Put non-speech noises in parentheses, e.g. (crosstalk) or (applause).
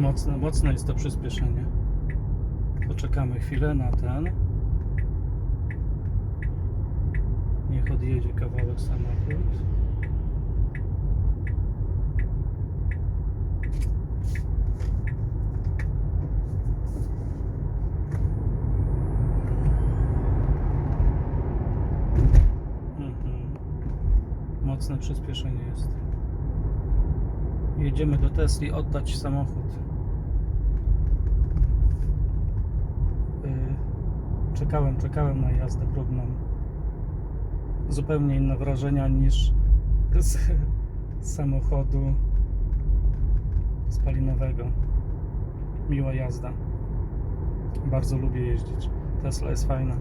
Mocne, mocne jest to przyspieszenie. Poczekamy chwilę na ten. Niech odjedzie kawałek samochód. Mhm. Mocne przyspieszenie jest. Jedziemy do Tesli oddać samochód. Czekałem, czekałem na jazdę próbną. Zupełnie inne wrażenia niż z, z (laughs) samochodu spalinowego. Miła jazda. Bardzo lubię jeździć. Tesla jest fajna.